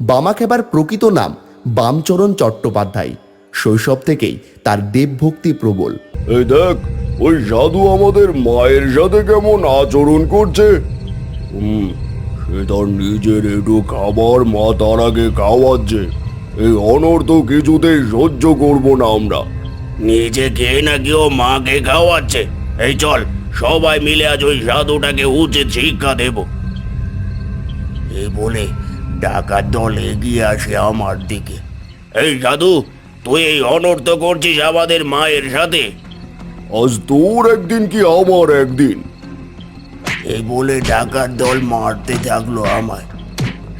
বামাখ্যাপার প্রকৃত নাম বামচরণ চট্টোপাধ্যায়। শৈশব থেকেই তার দেবভক্তি প্রবল। এই দেখ ওই সাধু আমাদের মায়ের সাথে কেমন আচরণ করছে। হুম সে তার নিজের একটু খাবার মা তার আগে খাওয়াচ্ছে। এই অনর্থ কিছুতেই সহ্য করব না আমরা। নিজে খেয়ে নাকি ও মাকে খাওয়াচ্ছে। এই চল সবাই মিলে আজ ওই সাধুটাকে উচিত শিক্ষা দেব। এই বলে ডাকাত দল এগিয়ে আসে আমার দিকে। এই সাধু তুই এই অনর্থ করছিস আমাদের মায়ের সাথে? আজ তোর একদিন কি আমার একদিন? এই বলে ডাকাত দল মারতে থাকল আমায়।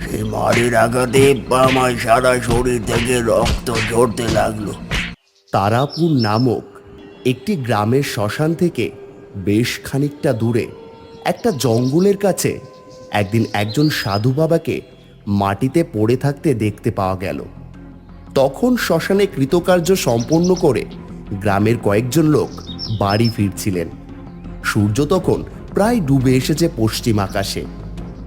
সেই মারের আঘাতে আমার সারা শরীর থেকে রক্ত ঝরতে লাগল। তারাপুর নামক একটি গ্রামের শ্মশান থেকে বেশ খানিকটা দূরে একটা জঙ্গলের কাছে একদিন একজন সাধু বাবাকে মাটিতে পড়ে থাকতে দেখতে পাওয়া গেল। তখন শ্মশানে কৃতকার্য সম্পন্ন করে গ্রামের কয়েকজন লোক বাড়ি ফিরছিলেন। সূর্য তখন প্রায় ডুবে এসেছে পশ্চিম আকাশে।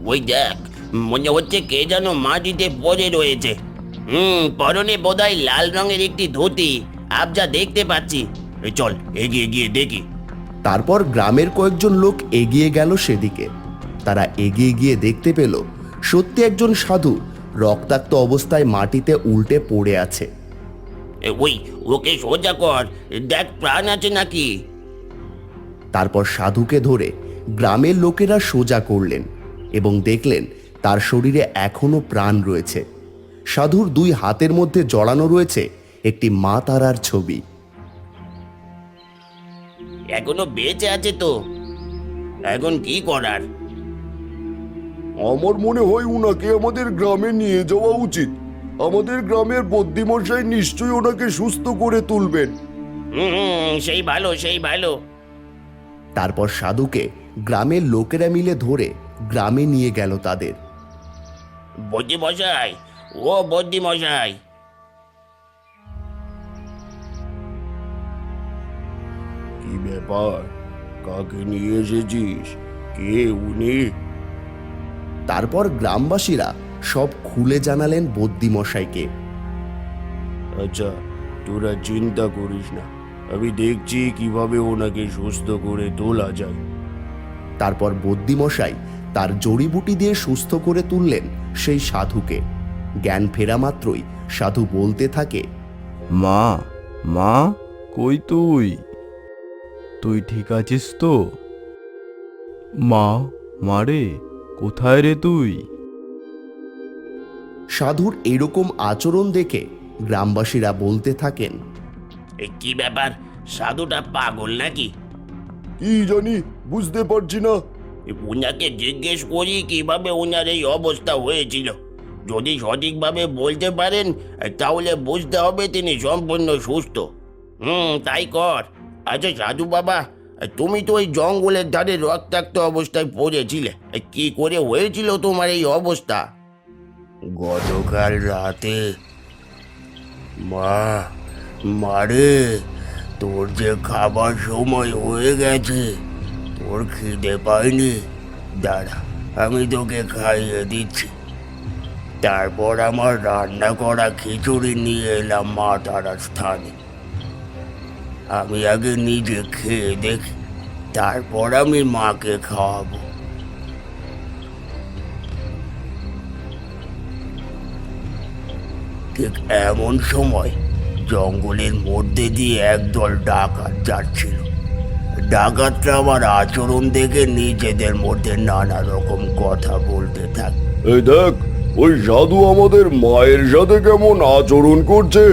ওই দেখ মনে হচ্ছে কে যেন মাটিতে পড়ে রয়েছে। হুম পরনে বোধহয় লাল রঙের একটি ধুতি। আবজা দেখতে পাচ্ছি। এই চল এগিয়ে গিয়ে দেখি। তারপর গ্রামের কয়েকজন লোক এগিয়ে গেল সেদিকে। তারা এগিয়ে গিয়ে দেখতে পেল সত্যি একজন সাধু রক্তাক্ত অবস্থায় মাটিতে উল্টে পড়ে আছে। ওই ওকে সোজা কর দেখ প্রাণ আছে নাকি। তারপর সাধুকে ধরে গ্রামের লোকেরা সোজা করলেন এবং দেখলেন তার শরীরে এখনও প্রাণ রয়েছে। সাধুর দুই হাতের মধ্যে জড়ানো রয়েছে একটি মা তারার ছবি। এখনও বেঁচে আছে তো। এখন কি করার? আমার মনে হয় উনাকে আমাদের গ্রামে নিয়ে যাওয়া উচিত। আমাদের গ্রামের বদ্যিমশাই নিশ্চয়ই ওনাকে সুস্থ করে তুলবেন। হুম হুম, সেই ভালো সেই ভালো। তারপর সাধুকে গ্রামের লোকেরা মিলে ধরে গ্রামে নিয়ে গেল তাদের। বদ্যি মশাই ও বদ্যি মশাই কি ব্যাপার? কাকে নিয়ে এসেছিস? কে উনি? তারপর গ্রামবাসীরা সব খুলে জানালেন বদ্যিমশাইকে আচ্ছা তোরা চিন্তা করিস না। আমি দেখছি কীভাবে ওনাকে সুস্থ করে তোলা যায়। তারপর বদ্যিমশাই তার জড়িবুটি দিয়ে সুস্থ করে তুললেন সেই সাধুকে। জ্ঞান ফেরা মাত্রই সাধু বলতে থাকে মা মা কই তুই? তুই ঠিক আছিস তো? মা মারে কোথায় রে তুই? সাধুর এরকম আচরণ দেখে গ্রামবাসীরা বলতে থাকেন এ কি ব্যাপার? সাধুটা পাগল নাকি? কি জানি বুঝতে পারছি না। উনাকে জিজ্ঞেস করি কীভাবে ওনার এই অবস্থা হয়েছিল। যদি সঠিকভাবে বলতে পারেন তাহলে বুঝতে হবে তিনি সম্পূর্ণ সুস্থ। হুম তাই কর। আচ্ছা সাধু বাবা তুমি তো ওই জঙ্গলের ধারে রক্তাক্ত অবস্থায় পড়েছিলে। কি করে হয়েছিল তোমার এই অবস্থা? গতকাল রাতে মা মারে তোর যে খাবার সময় হয়ে গেছে, তোর খিদে পাইনি। দাঁড়া, আমি তোকে খাইয়ে দিচ্ছি। তারপর আমার রান্না করা খিচুড়ি নিয়ে এলাম মা তারার স্থানে। আমি আগে নিজে খেয়ে দেখি, তারপর আমি মাকে খাওয়াবো। ঠিক এমন সময় জঙ্গলের মধ্যে দিয়ে একদল ডাকাত যাচ্ছিল। ডাকাতরা আমার আচরণ দেখে নিজেদের মধ্যে নানা রকম কথা বলতে থাকে। এই দেখ, ওই সাধু আমাদের মায়ের সাথে কেমন আচরণ করছে?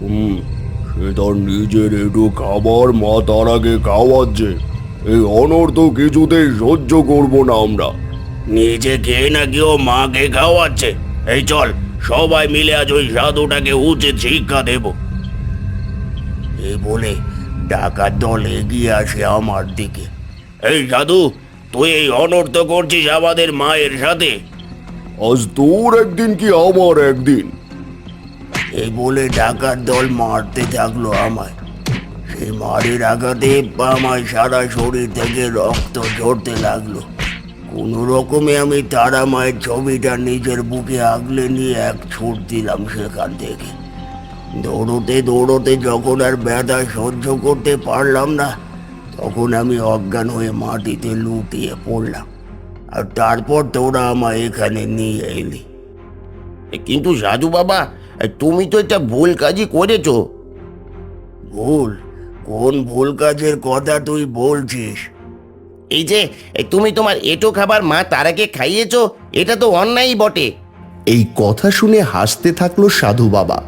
হুম সে তার নিজের একটু খাবার মা তার আগে খাওয়াচ্ছে। এই অনর্থ কিছুতেই সহ্য করব না আমরা। নিজে খেয়ে নাকি ও মাকে খাওয়াচ্ছে। এই চল সবাই মিলে আজ ওই সাধুটাকে উচিত শিক্ষা দেব। এই বলে ডাকাত দল এগিয়ে আসে আমার দিকে। এই সাধু তুই এই অনর্থ করছিস আমাদের মায়ের সাথে। আজ তোর একদিন কি আমার একদিন? এই বলে ডাকার দল মারতে থাকল আমায়। সেই মারের আঘাতে আমার সারা শরীর থেকে রক্ত ঝরতে লাগল। কোনো রকমে আমি তারা মায়ের ছবিটা নিজের বুকে আগলে নিয়ে এক ছুট দিলাম সেখান থেকে। দৌড়তে দৌড়তে যখন আর ব্যথা সহ্য করতে পারলাম না, তখন আমি অজ্ঞান হয়ে মাটিতে লুটিয়ে পড়লাম। আর তারপর তোরা আমায় এখানে নিয়ে এলি। কিন্তু সাধু বাবা তুমি তো এটা ভুল কাজই করেছ। ভুল? কোন ভুল কাজের কথা তুই বলছিস? এই যে এ, তুমি তোমার এটো খাবার মা তারাকে খাইয়েছো এটা তো অন্যায়ই বটে। এই কথা শুনে হাসতে থাকল সাধু বাবা।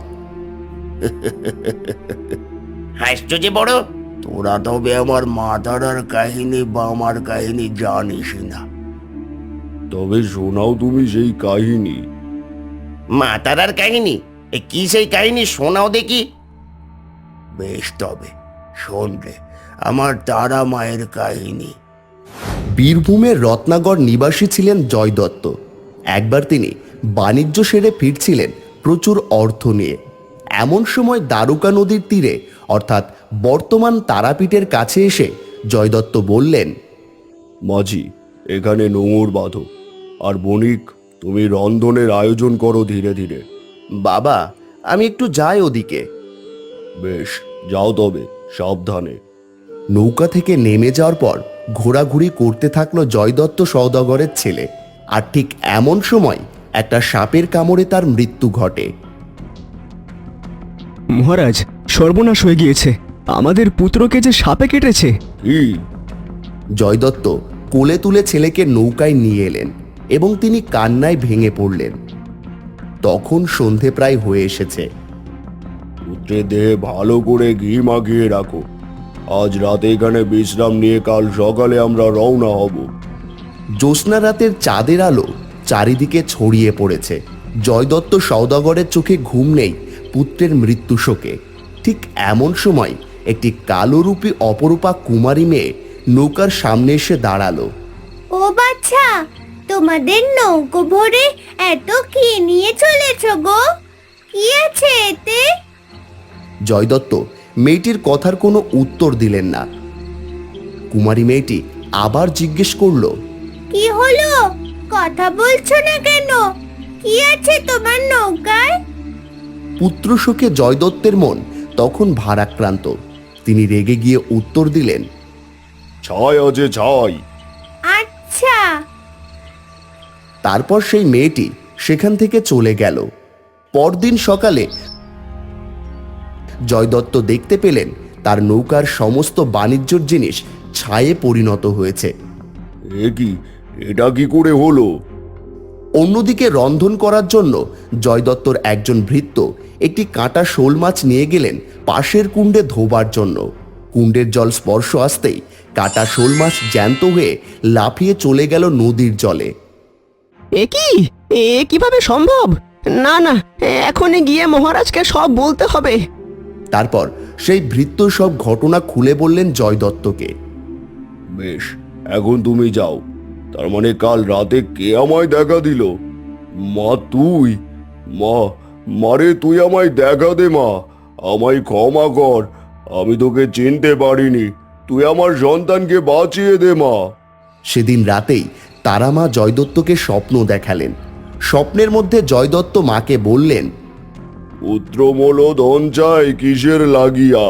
হাসছো যে বড়? তোরা তবে আমার মাতারার কাহিনী বা আমার কাহিনী জানিসই না। তবে শোনাও তুমি সেই কাহিনী। মা তারার কাহিনী? এ, কি সেই কাহিনী শোনাও দেখি। বেশ তবে শোন রে আমার তারা মায়ের কাহিনী। বীরভূমের রত্নাগড় নিবাসী ছিলেন জয় দত্ত একবার তিনি বাণিজ্য সেরে ফিরছিলেন প্রচুর অর্থ নিয়ে। এমন সময় দ্বারকা নদীর তীরে অর্থাৎ বর্তমান তারাপীঠের কাছে এসে জয় দত্ত বললেন মাঝি এখানে নোঙর বাঁধো। আর বণিক তুমি রন্ধনের আয়োজন করো ধীরে ধীরে। বাবা আমি একটু যাই ওদিকে। বেশ যাও তবে সাবধানে। নৌকা থেকে নেমে যাওয়ার পর ঘোরাঘুরি করতে থাকল জয়দত্ত সওদাগরের ছেলে। আর ঠিক এমন সময় একটা সাপের কামড়ে তার মৃত্যু ঘটে। মহারাজ সর্বনাশ হয়ে গিয়েছে। আমাদের পুত্রকে যে সাপে কেটেছে। জয়দত্ত কোলে তুলে ছেলেকে নৌকায় নিয়ে এলেন এবং তিনি কান্নায় ভেঙে পড়লেন। তখন সন্ধে প্রায় হয়ে এসেছে। পুত্রের দেহে ভালো করে ঘি মাখিয়ে রাখো। আজ রাতে এখানে বিশ্রাম নিয়ে কাল সকালে আমরা রওনা হব। জ্যোৎস্না রাতের চাঁদের আলো চারিদিকে ছড়িয়ে পড়েছে। জয়দত্ত সওদাগরের চোখে ঘুম নেই পুত্রের মৃত্যু শোকে। ঠিক এমন সময় একটি কালোরূপী অপরূপা কুমারী মেয়ে নৌকার সামনে এসে দাঁড়াল। ও বাচ্চা তোমাদের নৌকো ভরে এত কি নিয়ে চলেছ গো। কি আছে এতে? জয়দত্ত মেয়েটির কথার কোনো উত্তর দিলেন না। কুমারী মেয়েটি আবার জিজ্ঞেস করল কি হলো? কথা বলছো না কেন? কি আছে তোমার নৌকায়? পুত্র শোকে জয়দত্তের মন তখন ভারাক্রান্ত। তিনি রেগে গিয়ে উত্তর দিলেন ছাই আছে ছয় আচ্ছা তারপর সেই মেয়েটি সেখান থেকে চলে গেল। পরদিন সকালে জয়দত্ত দেখতে পেলেন তার নৌকার সমস্ত বাণিজ্যর জিনিস ছায়ে পরিণত হয়েছে। এ কি? এটা কি করে হলো? অন্যদিকে রন্ধন করার জন্য জয়দত্তর একজন ভৃত্য একটি কাঁটা শোল মাছ নিয়ে গেলেন পাশের কুণ্ডে ধোবার জন্য। কুণ্ডের জল স্পর্শ আসতেই কাটা শোল মাছ জ্যান্ত হয়ে লাফিয়ে চলে গেল নদীর জলে। এ কি? এ কীভাবে সম্ভব? না না এখনই গিয়ে মহারাজকে সব বলতে হবে। তারপর সেই ভৃত্য সব ঘটনা খুলে বললেন জয় দত্তকে বেশ এখন তুমি যাও। তার মানে কাল রাতে কে আমায় দেখা দিল? মা তুই? মা মারে তুই আমায় দেখা দে মা। আমায় ক্ষমা কর। আমি তোকে চিনতে পারিনি। তুই আমার সন্তানকে বাঁচিয়ে দে মা। সেদিন রাতেই তারামা জয়দত্তকে স্বপ্ন দেখালেন। স্বপ্নের মধ্যে জয়দত্ত মাকে বললেন পুত্র মোল ধন চাই কিসের লাগিয়া?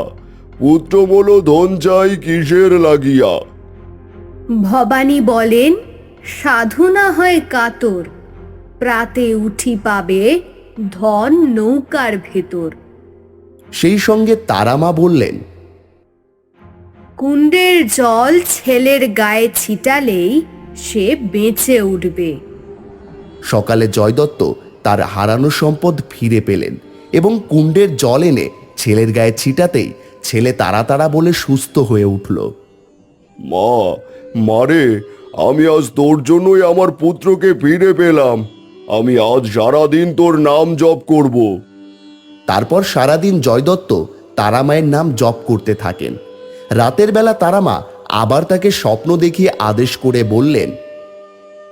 পুত্র মোল ধন চাই কিসের লাগিয়া? ভবানী বলেন সাধু না হয় কাতর প্রাতে উঠি পাবে ধন নৌকার ভেতর। সেই সঙ্গে তারামা বললেন কুণ্ডের জল ছেলের গায়ে ছিটালেই সে বেঁচে উঠবে। সকালে জয়দত্ত তার হারানো সম্পদ ফিরে পেলেন এবং কুণ্ডের জল এনে ছেলের গায়ে ছিটাতেই ছেলে তারা তারা বলে সুস্থ হয়ে উঠল। মা মারে আমি আজ তোর জন্যই আমার পুত্রকে ফিরে পেলাম। আমি আজ সারাদিন তোর নাম জপ করব। তারপর সারাদিন জয়দত্ত তারা মায়ের নাম জপ করতে থাকেন। রাতের বেলা তারামা আবার তাকে স্বপ্ন দেখিয়ে আদেশ করে বললেন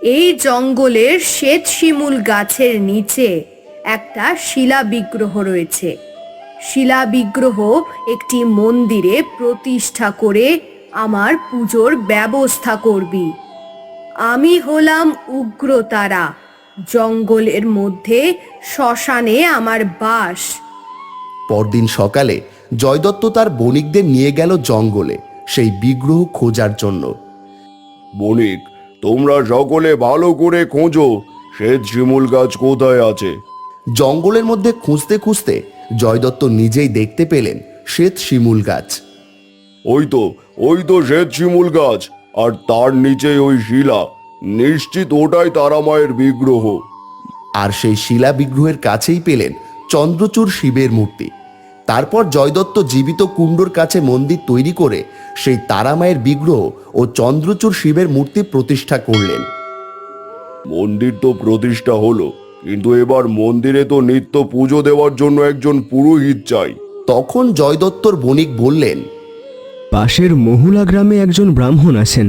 এই জঙ্গলের শ্বেত শিমুল গাছের নিচে একটা শিলা বিগ্রহ রয়েছে। শিলা বিগ্রহ একটি মন্দিরে প্রতিষ্ঠা করে আমার পুজোর ব্যবস্থা করবি। আমি হলাম উগ্রতারা জঙ্গলের মধ্যে শ্মশানে আমার বাস। পরদিন সকালে জয়দত্ত তার বণিকদের নিয়ে গেল জঙ্গলে। সেই বিগ্রহ খোঁজার জন্য। বণিক তোমরা সকলে ভালো করে খোঁজো শ্বেত শিমুল গাছ কোথায় আছে? জঙ্গলের মধ্যে খুঁজতে খুঁজতে জয়দত্ত নিজেই দেখতে পেলেন শ্বেত শিমুল গাছ। ওই তো ওই তো শ্বেত শিমুল গাছ আর তার নিচে ওই শিলা। নিশ্চিত ওটাই তারামায়ের বিগ্রহ। আর সেই শিলা বিগ্রহের কাছেই পেলেন চন্দ্রচূড় শিবের মূর্তি। তারপর জয়দত্ত জীবিত কুণ্ডর কাছে মন্দির তৈরি করে সেই তারামায়ের বিগ্রহ ও চন্দ্রচূড় শিবের মূর্তি প্রতিষ্ঠা করলেন। মন্দির তো প্রতিষ্ঠা হলো কিন্তু এবার মন্দিরে তো নিত্য পুজো দেওয়ার জন্য একজন পুরোহিত চাই। তখন জয়দত্তর বণিক বললেন পাশের মহুলা গ্রামে একজন ব্রাহ্মণ আছেন।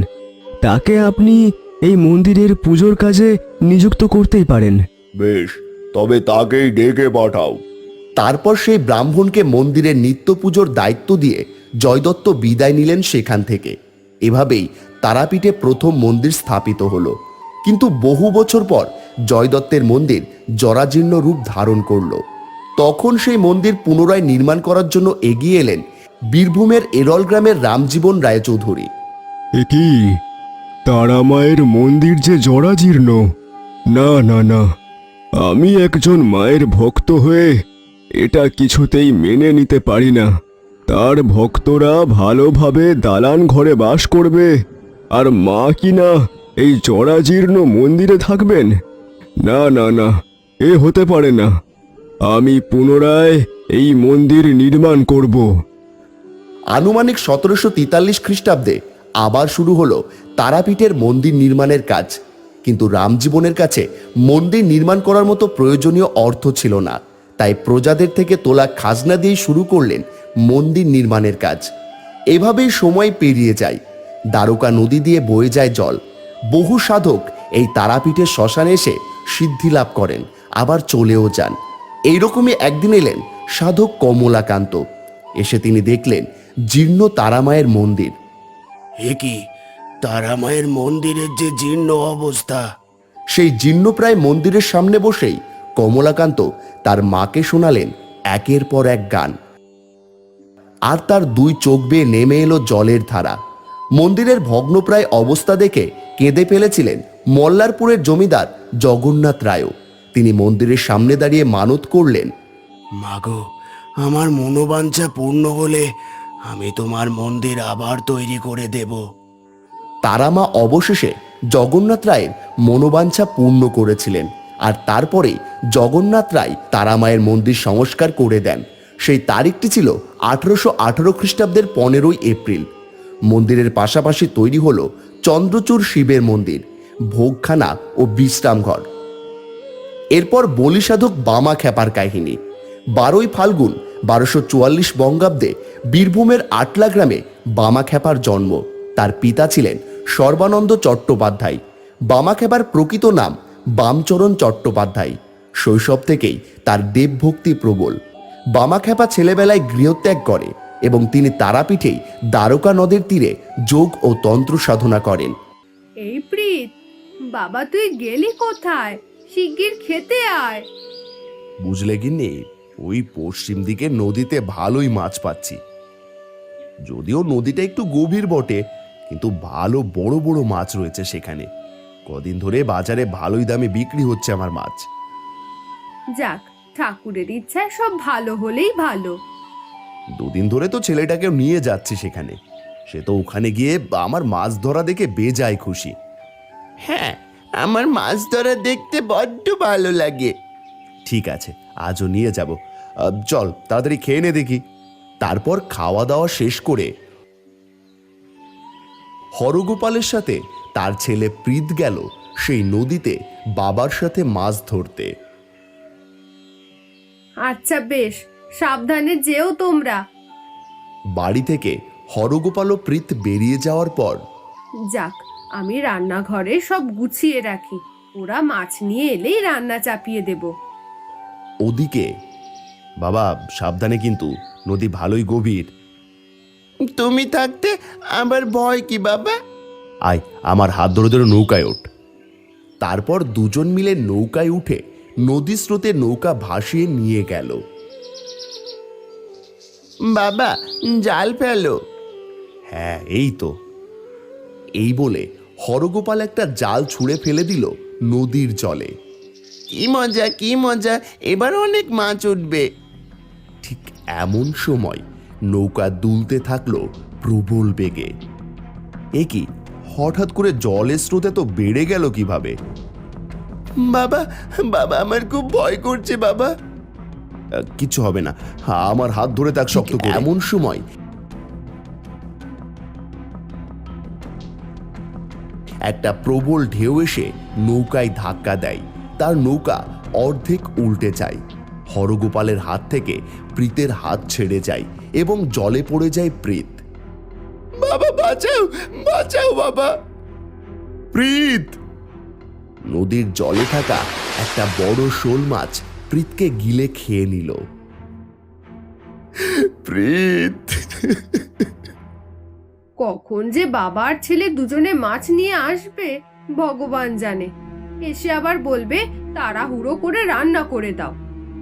তাকে আপনি এই মন্দিরের পুজোর কাজে নিযুক্ত করতেই পারেন। বেশ তবে তাকেই ডেকে পাঠাও। তারপর সেই ব্রাহ্মণকে মন্দিরের নিত্য পুজোর দায়িত্ব দিয়ে জয়দত্ত বিদায় নিলেন সেখান থেকে। এভাবেই তারাপীঠে প্রথম মন্দির স্থাপিত হলো। কিন্তু বহু বছর পর জয়দত্তের মন্দির জরাজীর্ণ রূপ ধারণ করল। তখন সেই মন্দির পুনরায় নির্মাণ করার জন্য এগিয়ে এলেন বীরভূমের এরল গ্রামের রামজীবন রায়চৌধুরী। এ কি তারামায়ের মন্দির যে জরাজীর্ণ। না না না, আমি একজন মায়ের ভক্ত হয়ে এটা কিছুতেই মেনে নিতে পারি না। তার ভক্তরা ভালোভাবে দালান ঘরে বাস করবে। আর মা কি না এই জরাজীর্ণ মন্দিরে থাকবেন? না না না, এ হতে পারে না। আমি পুনরায় এই মন্দির নির্মাণ করব। আনুমানিক সতেরোশো তেতাল্লিশ খ্রিস্টাব্দে আবার শুরু হলো তারাপীঠের মন্দির নির্মাণের কাজ। কিন্তু রামজীবনের কাছে মন্দির নির্মাণ করার মতো প্রয়োজনীয় অর্থ ছিল না। তাই প্রজাদের থেকে তোলা খাজনা দিয়ে শুরু করলেন মন্দির নির্মাণের কাজ। এভাবেই সময় পেরিয়ে যায়। দ্বারকা নদী দিয়ে বয়ে যায় জল। বহু সাধক এই তারাপীঠের শ্মশানে এসে সিদ্ধি লাভ করেন আবার চলেও যান। এইরকমই একদিন এলেন সাধক কমলাকান্ত। এসে তিনি দেখলেন জীর্ণ তারামায়ের মন্দির। এ কি? তারামায়ের মন্দিরের যে জীর্ণ অবস্থা। সেই জীর্ণপ্রায় মন্দিরের সামনে বসেই কমলাকান্ত তার মাকে শোনালেন একের পর এক গান। আর তার দুই চোখ বেয়ে নেমে এলো জলের ধারা। মন্দিরের ভগ্নপ্রায় অবস্থা দেখে কেঁদে ফেলেছিলেন মল্লারপুরের জমিদার জগন্নাথ রায়ও। তিনি মন্দিরের সামনে দাঁড়িয়ে মানত করলেন মাগো আমার মনোবাঞ্ছা পূর্ণ হলে আমি তোমার মন্দির আবার তৈরি করে দেব। তারামা অবশেষে জগন্নাথ রায়ের মনোবাঞ্ছা পূর্ণ করেছিলেন। আর তারপরে জগন্নাথ রায় তারামায়ের মন্দির সংস্কার করে দেন। সেই তারিখটি ছিল আঠারোশো আঠারো খ্রিস্টাব্দের পনেরোই এপ্রিল। মন্দিরের পাশাপাশি তৈরি হল চন্দ্রচূড় শিবের মন্দির, ভোগখানা ও বিশ্রামঘর। এরপর বলি সাধক বামা খ্যাপার কাহিনী। বারোই ফাল্গুন বারোশো চুয়াল্লিশ বঙ্গাব্দে বীরভূমের আটলা গ্রামে বামা খ্যাপার জন্ম। তার পিতা ছিলেন সর্বানন্দ চট্টোপাধ্যায়। বামা খ্যাপার প্রকৃত নাম বামচরণ চট্টোপাধ্যায়। শৈশব থেকেই তার দেবভক্তি প্রবল। বামা খ্যাপা ছেলেবেলায় গৃহত্যাগ করে এবং তিনি তারাপীঠেই দ্বারকা নদের তীরে যোগ ও তন্ত্র সাধনা করেন। এই প্রীত বাবা তুই গেলি কোথায়? শিগগির খেতে আয়। বুঝলে গিন্নি ওই পশ্চিম দিকে নদীতে ভালোই মাছ পাচ্ছি। যদিও নদীটা একটু গভীর বটে কিন্তু ভালো বড় বড় মাছ রয়েছে সেখানে। কদিন ধরে বাজারে ভালোই দামে বিক্রি হচ্ছে আমার মাছ। যাক ঠাকুরের ইচ্ছায় সব ভালো হলেই ভালো। দুদিন ধরে তো ছেলেটাকে নিয়ে যাচ্ছি সেখানে। সে তো ওখানে গিয়ে আমার মাছ ধরা দেখে বেজায় খুশি। হ্যাঁ আমার মাছ ধরা দেখতে বড্ড ভালো লাগে। ঠিক আছে আজও নিয়ে যাব। আহ, চল তাড়াতাড়ি খেয়ে নে দেখি। তারপর খাওয়া দাওয়া শেষ করে হরগোপালের সাথে তার ছেলে প্রীত গেল সেই নদীতে বাবার সাথে মাছ ধরতে। আচ্ছা বেশ সাবধানে যেও তোমরা। বাড়ি থেকে হরগোপাল ও প্রীত বেরিয়ে যাওয়ার পর যাক আমি রান্নাঘরে সব গুছিয়ে রাখি। ওরা মাছ নিয়ে এলেই রান্না চাপিয়ে দেব। ওদিকে বাবা সাবধানে কিন্তু নদী ভালোই গভীর। তুমি থাকতে আমার ভয় কি বাবা? আয়, আমার হাত ধরে ধরে নৌকায় ওঠ। তারপর দুজন মিলে নৌকায় উঠে নদী স্রোতে নৌকা ভাসিয়ে নিয়ে গেল। বাবা, জাল ফেলো। হ্যাঁ এই তো। এই বলে হরগোপাল একটা জাল ছুঁড়ে ফেলে দিল নদীর জলে। কি মজা কি মজা, এবার অনেক মাছ উঠবে। ঠিক এমন সময় নৌকা দুলতে থাকল প্রবল বেগে। এ কি হঠাৎ করে জলের স্রোতে তো বেড়ে গেল কীভাবে? বাবা বাবা আমার খুব ভয় করছে বাবা। কিছু হবে না। আমার হাত ধরে তাক শক্ত করে। এমন সময় একটা প্রবল ঢেউ এসে নৌকায় ধাক্কা দেয়। তার নৌকা অর্ধেক উল্টে যায়। হরগোপালের হাত থেকে প্রীতের হাত ছেড়ে যায় এবং জলে পড়ে যায় প্রীত। বাবা বাঁচাও বাঁচাও বাবা। প্রীত। নদীর জলে থাকা একটা বড় শোল মাছ প্রীতকে গিলে খেয়ে নিল। প্রীত। কখন যে বাবার ছেলে দুজনে মাছ নিয়ে আসবে ভগবান জানে। এসে আবার বলবে তাড়াহুড়ো করে রান্না করে দাও।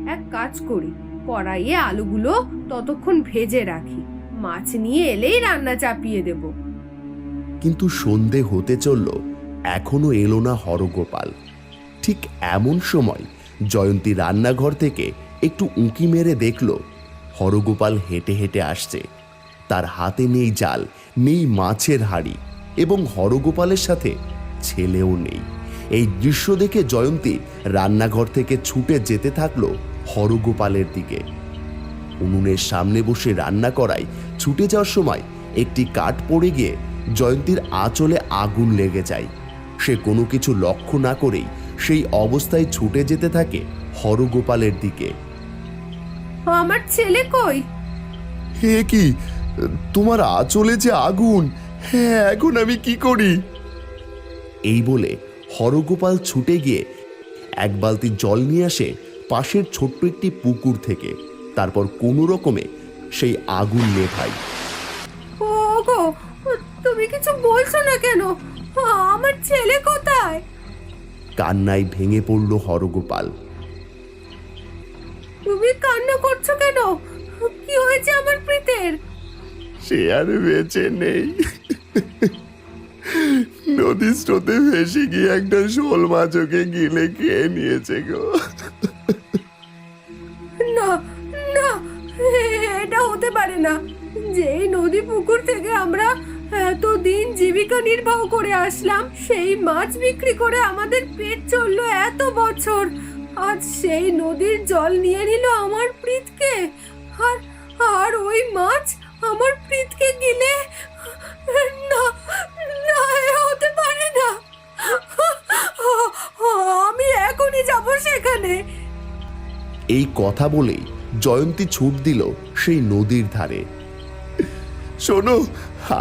এক কাজ করি কড়াইয়ে আলুগুলো ততক্ষণ ভেজে রাখি। মাছ নিয়ে এলেই রান্না চাপিয়ে দেব। কিন্তু সন্ধে হতে চলল, এখনও এলো না হরগোপাল। ঠিক এমন সময় জয়ন্তী রান্নাঘর থেকে একটু উঁকি মেরে দেখল, হরগোপাল হেঁটে হেঁটে আসছে। তার হাতে নেই জাল, নেই মাছের হাড়ি এবং হরগোপালের সাথে ছেলেও নেই। এই দৃশ্য দেখে জয়ন্তী রান্নাঘর থেকে ছুটে যেতে থাকল হরগোপালের দিকে। উনুনের সামনে বসে রান্না করায় ছুটে যাওয়ার সময় একটি কাঠ পড়ে গিয়ে জয়ন্তীর আঁচলে আগুন লেগে যায়। সে কোনো কিছু লক্ষ্য না করেই সেই অবস্থায় ছুটে যেতে থাকে হরগোপালের দিকে। আমার ছেলে কই? হে কি? তোমার আঁচলে যে আগুন? হ্যাঁ এখন আমি কি করি? এই বলে হরগোপাল ছুটে গিয়ে এক বালতি জল নিয়ে আসে পাশের ছোট্ট একটি পুকুর থেকে। তারপর কোনো রকমে সেই আগুন নেভায়। ও গো তুমি কিছু বলছো না কেন? আমার ছেলে কোথায়? কান্নায় ভেঙে পড়ল হরগোপাল। তুমি কান্না করছ কেন? কি হয়েছে আমার প্রীতের? সে আর বেঁচে নেই। নদী স্রোতে ভেসে গিয়ে একটা শোল মাছ ওকে গিলে খেয়ে নিয়েছে গো। না। যেই নদী পুকুর থেকে আমরা এতদিন জীবিকা নির্বাহ করে আসলাম, সেই মাছ বিক্রি করে আমাদের পেট চলল এত বছর। আজ সেই নদীর জল নিয়ে নিল আমার প্রীতকে। আর আর ওই মাছ আমার প্রীতকে গিলে না না, হতে পারে না। আমি এখনই যাব সেখানে। এই কথা বলেই জয়ন্তী ছুট দিল। সেই নদীর ধারে। শোনো,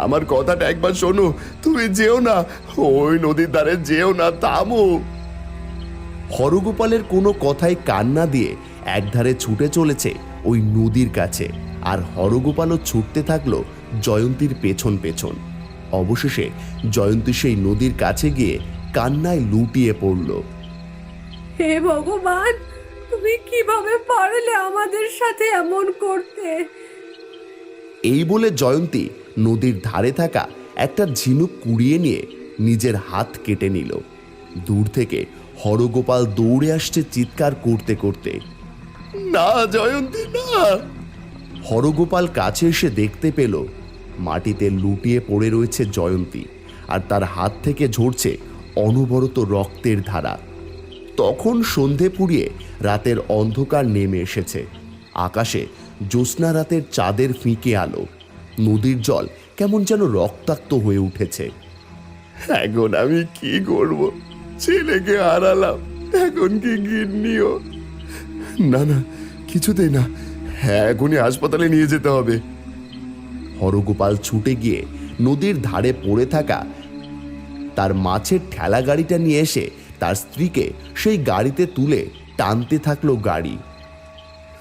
আমার কথাটা একবার শোনো, তুমি যেও না, ওই নদীর ধারে যেও না, থামো। হরগোপালের কোনো কথাই কান না দিয়ে একধারে ছুটে চলেছে ওই নদীর কাছে, আর হরগোপালও ছুটতে থাকল জয়ন্তীর পেছন পেছন। অবশেষে জয়ন্তী সেই নদীর কাছে গিয়ে কান্নায় লুটিয়ে পড়ল। হে ভগবান! তুমি কীভাবে পারলে আমাদের সাথে এমন করতে? এই বলে জয়ন্তী নদীর ধারে থাকা একটা ঝিনুক কুড়িয়ে নিয়ে নিজের হাত কেটে নিল। দূর থেকে হরগোপাল দৌড়ে আসছে চিৎকার করতে করতে। না জয়ন্তী না। হরগোপাল কাছে এসে দেখতে পেল মাটিতে লুটিয়ে পড়ে রয়েছে জয়ন্তী আর তার হাত থেকে ঝরছে অনবরত রক্তের ধারা। তখন সন্ধে পুড়িয়ে রাতের অন্ধকার নেমে এসেছে। আকাশে জ্যোৎস্না রাতের চাঁদের ফিকে আলো। নদীর জল কেমন যেন রক্তাক্ত হয়ে উঠেছে। এখন আমি কি করব? ছেলেকে হারালাম। এখন কি গিন্নিও? না না, কিছুতেই না। হ্যাঁ এখনই হাসপাতালে নিয়ে যেতে হবে। হরগোপাল ছুটে গিয়ে নদীর ধারে পড়ে থাকা তার মাছের ঠেলা গাড়িটা নিয়ে এসে তার স্ত্রীকে সেই গাড়িতে তুলে টানতে থাকল গাড়ি।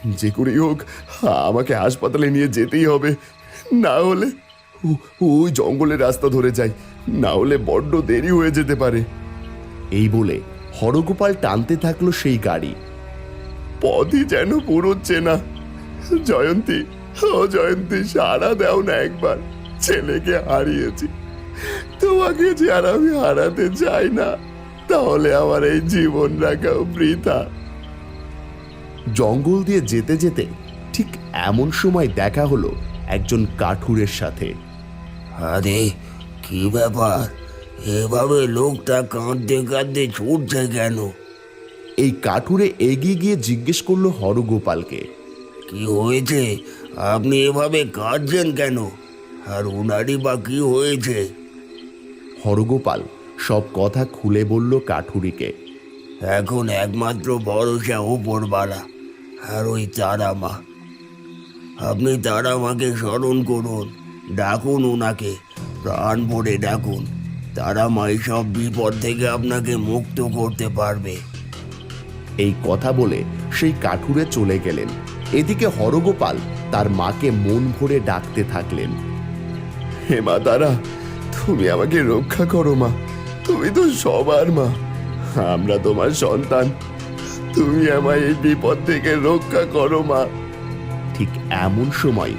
যে করেই হোক, আমাকে হাসপাতালে নিয়ে যেতেই হবে। না হলে ওই জঙ্গলের রাস্তা ধরে যাই না হলে বড্ড দেরি হয়ে যেতে পারে। এই বলে হরগোপাল টানতে থাকল সেই গাড়ি। পথই যেন পুরোচ্ছে না। জয়ন্তী, ও জয়ন্তী সারা দাও না একবার। ছেলেকে হারিয়েছি। তোমাকে যে আর আমি হারাতে চাই না। তাহলে আমার এই জীবন রাখাও বৃথা। জঙ্গল দিয়ে যেতে যেতে ঠিক এমন সময় দেখা হলো একজন কাঠুরের সাথে। আরে কি ব্যাপার? এভাবে লোকটা কাঁদতে কাঁদতে ছুটছে কেন? এই কাঠুরে এগিয়ে গিয়ে জিজ্ঞেস করল হরগোপালকে। কি হয়েছে? আপনি এভাবে কাঁদছেন কেন? আর ওনারই বা কি হয়েছে? হরগোপাল সব কথা খুলে বলল কাঠুরিকে। এখন একমাত্র ভরসা ওপরবালা আর ওই তারা মা। আপনি তারা মাকে স্মরণ করুন ডাকুন ওনাকে প্রাণ ভরে ডাকুন। তারা মাই সব বিপদ থেকে আপনাকে মুক্ত করতে পারবে। এই কথা বলে সেই কাঠুরে চলে গেলেন। এদিকে হরগোপাল তার মাকে মন ভরে ডাকতে থাকলেন। হে মা তারা তুমি আমাকে রক্ষা করো মা। তুমি তো সবার মা। আমরা তোমার সন্তান। তুমি আমায় এই বিপদ থেকে রক্ষা করো, মা। ঠিক এমন সময়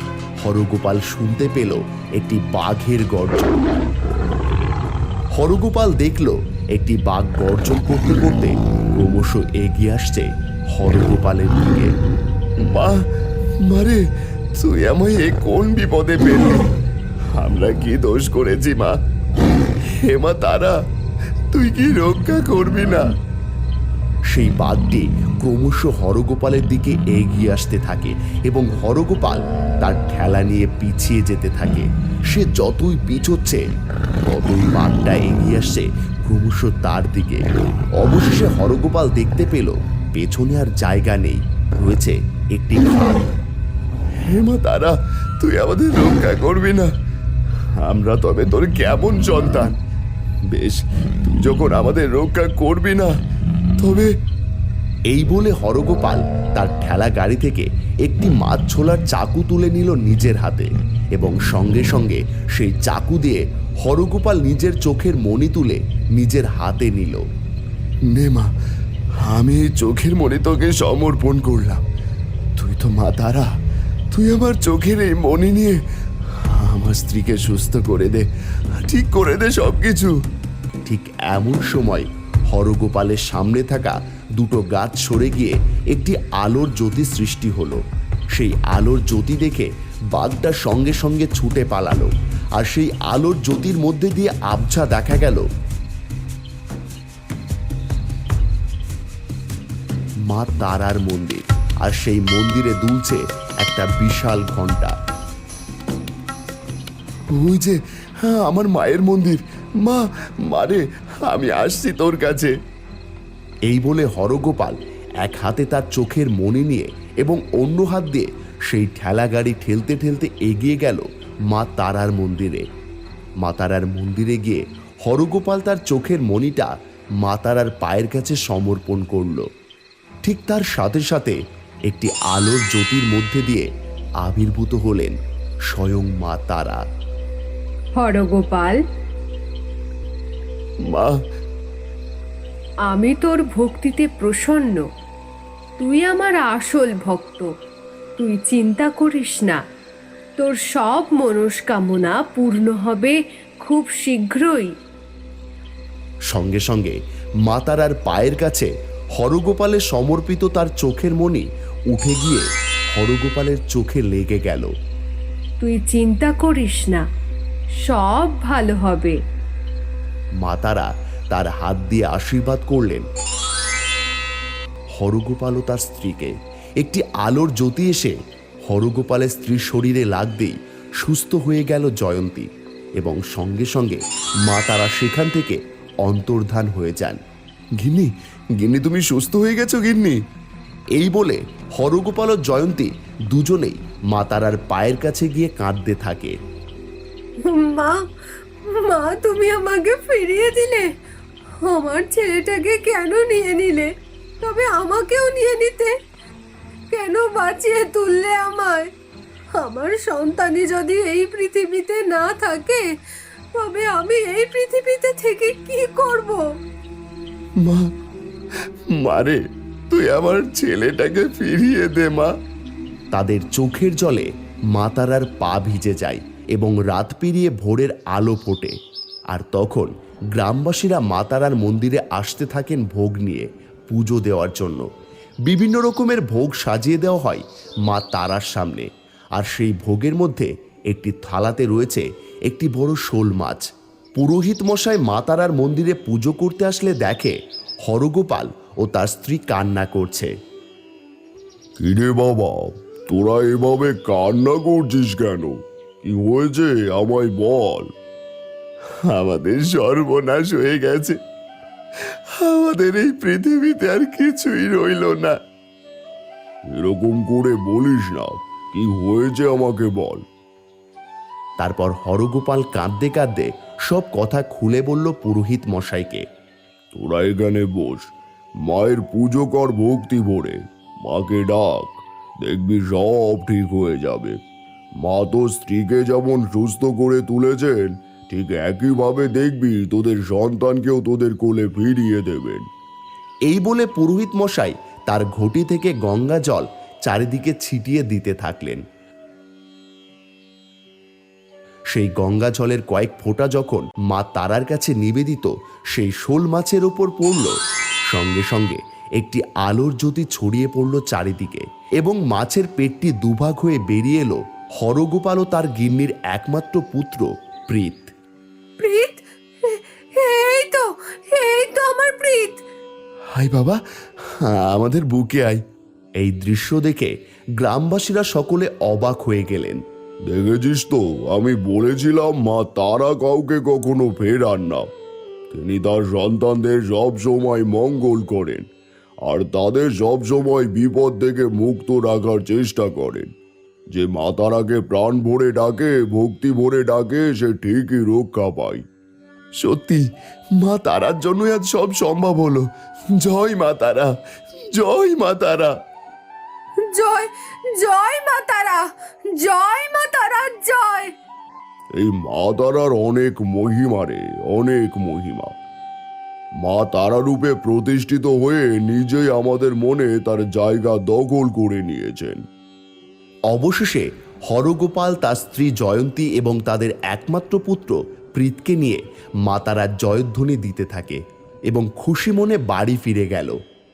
হরগোপাল শুনতে পেল একটি বাঘের গর্জন। হরগোপাল দেখল একটি বাঘ গর্জন করতে করতে ক্রমশ এগিয়ে আসছে হরগোপালের দিকে। মা মারে তুই আমায় এ কোন বিপদে পেলি? আমরা কি দোষ করেছি, মা? হে মা, তারা তুই কি রক্ষা করবি না? সেই বাঘটি ক্রমশ হরগোপালের দিকে এগিয়ে আসতে থাকে এবং হরগোপাল তার ঠেলা নিয়ে পিছিয়ে যেতে থাকে। সে যতই পিছোচ্ছে ততই বাঘটা এগিয়ে আসছে ক্রমশ তার দিকে। অবশেষে হরগোপাল দেখতে পেল পেছনে আর জায়গা নেই রয়েছে একটি খাল। হেমা তারা তুই আমাদের রক্ষা করবি না। আমরা তবে তোর কেমন সন্তান। বেশ তুই যখন আমাদের রক্ষা করবি না, তবে এই বলে হরগোপাল তার ঠেলা গাড়ি থেকে একটি মাছ ছোলার চাকু তুলে নিল নিজের হাতে এবং সঙ্গে সঙ্গে সেই চাকু দিয়ে হরগোপাল নিজের চোখের মণি তুলে নিজের হাতে নিল। নে মা, আমি চোখের মণি তোকে সমর্পণ করলাম। তুই তো মা তারা, তুই আমার চোখের এই মণি নিয়ে আমার স্ত্রীকে সুস্থ করে দে, ঠিক করে দে সব কিছু ঠিক এমন সময় হরগোপালের সামনে থাকা দুটো গাছ সরে গিয়ে একটি আলোর জ্যোতি সৃষ্টি হলো। সেই আলোর জ্যোতি দেখে বাঘটা সঙ্গে সঙ্গে ছুটে পালালো আর সেই আলোর জ্যোতির মধ্যে দিয়ে আবছা দেখা গেল। মা তারার মন্দির আর সেই মন্দিরে দুলছে একটা বিশাল ঘণ্টা ওই যে হ্যাঁ আমার মায়ের মন্দির। মা মারে আমি আসছি তোর কাছে। এই বলে হরগোপাল এক হাতে তার চোখের মনি নিয়ে এবং অন্য হাত দিয়ে সেই ঠেলা গাড়ি ঠেলতে ঠেলতে এগিয়ে গেল মা তারার মন্দিরে। মা তারার মন্দিরে গিয়ে হরগোপাল তার চোখের মণিটা মা তারার পায়ের কাছে সমর্পণ করল। ঠিক তার সাথে সাথে একটি আলোর জ্যোতির মধ্যে দিয়ে আবির্ভূত হলেন স্বয়ং মা তারা। হরগোপাল মা। আমি তোর ভক্তিতে প্রসন্ন। তুই আমার আসল ভক্ত। তুই চিন্তা করিস না। তোর সব মনস্কামনা পূর্ণ হবে খুব শীঘ্রই। সঙ্গে সঙ্গে মা তারার পায়ের কাছে হরগোপালের সমর্পিত তার চোখের মণি উঠে গিয়ে হরগোপালের চোখে লেগে গেল। তুই চিন্তা করিস না। সব ভালো হবে। মা তারা তার হাত দিয়ে আশীর্বাদ করলেন। হরগোপাল ও তার স্ত্রীকে একটি আলোর জ্যোতি এসে হরগোপালের স্ত্রীর শরীরে লাগতেই সুস্থ হয়ে গেল জয়ন্তী এবং সঙ্গে সঙ্গে মা তারা সেখান থেকে অন্তর্ধান হয়ে যান। গিন্নি গিন্নি, তুমি সুস্থ হয়ে গেছো গিন্নি? এই বলে হরগোপাল ও জয়ন্তী দুজনেই মা তারার পায়ের কাছে গিয়ে কাঁদতে থাকে। মা মা, তুমি আমাকে ফিরিয়ে দিলে। আমার ছেলেটাকে কেন নিয়ে নিলে? তবে আমাকেও নিয়ে নিতে। কেন বাঁচিয়ে তুললে আমায়? আমার সন্তানই যদি এই পৃথিবীতে না থাকে, তবে আমি এই পৃথিবীতে থেকে কি করব? মা মারে তুই আমার ছেলেটাকে ফিরিয়ে দে মা। তাদের চোখের জলে মা তারার পা ভিজে যায়। এবং রাত পেরিয়ে ভোরের আলো ফোটে। আর তখন গ্রামবাসীরা মাতারার মন্দিরে আসতে থাকেন ভোগ নিয়ে পুজো দেওয়ার জন্য। বিভিন্ন রকমের ভোগ সাজিয়ে দেওয়া হয় মা তারার সামনে। আর সেই ভোগের মধ্যে একটি থালাতে রয়েছে একটি বড় শোল মাছ। পুরোহিত মশাই মা তারার মন্দিরে পুজো করতে আসলে দেখে হরগোপাল ও তার স্ত্রী কান্না করছে। কিরে বাবা, তোরা এভাবে কান্না করছিস কেন? কি হয়েছে? আমায় বল। আমাদের সর্বনাশ হয়ে গেছে। আমাদের এই পৃথিবীতে আর কিছুই রইল না। এরকম করে বলিস না। কি হয়েছে আমাকে বল। তারপর হরগোপাল কাঁদতে কাঁদতে সব কথা খুলে বলল পুরোহিত মশাইকে। তোরা এখানে বস। মায়ের পুজো কর ভক্তি ভরে। মাকে ডাক। দেখবি সব ঠিক হয়ে যাবে। মা তো স্ত্রীকে যেমন সুস্থ করে তুলেছেন, ঠিক একইভাবে দেখবি তোদের সন্তানকেও তোদের কোলে ফিরিয়ে দেবেন। এই বলে পুরোহিত মশাই তার ঘটি থেকে গঙ্গা জল চারিদিকে ছিটিয়ে দিতে থাকলেন। সেই গঙ্গা জলের কয়েক ফোঁটা যখন মা তারার কাছে নিবেদিত, সেই শোল মাছের ওপর পড়ল। সঙ্গে সঙ্গে একটি আলোর জ্যোতি ছড়িয়ে পড়ল চারিদিকে এবং মাছের পেটটি দুভাগ হয়ে বেরিয়ে এলো। হরগোপাল ও তার গিন্নির একমাত্র পুত্র প্রীত। প্রীত? এই তো এই তো আমার প্রীত। হাই বাবা আমাদের বুকে আয়। এই দৃশ্য দেখে গ্রামবাসীরা সকলে অবাক হয়ে গেলেন। দেখেছিস তো আমি বলেছিলাম মা তারা কাউকে কখনো ফেরান না। তিনি তার সন্তানদের সব সময় মঙ্গল করেন আর তাদের সব সময় বিপদ থেকে মুক্ত রাখার চেষ্টা করেন। যে মা তারাকে প্রাণ ভরে ডাকে ভক্তি ভরে ডাকে সে ঠিকই রক্ষা পায়। সত্যি মা তারার জন্যই আজ সব সম্ভব হলো। জয় মা তারা জয় মা তারা জয় জয় মা তারা জয় মা তারা জয়। এই মা তারার অনেক মহিমা রে অনেক মহিমা। মা তারা রূপে প্রতিষ্ঠিত হয়ে নিজেই আমাদের মনে তার জায়গা দখল করে নিয়েছেন। অবশেষে হরগোপাল তার স্ত্রী জয়ন্তী এবং তাদের একমাত্র পুত্র প্রীতকে নিয়ে মাতারা জয়ধ্বনি দিতে থাকে এবং খুশি মনে বাড়ি ফিরে গেল।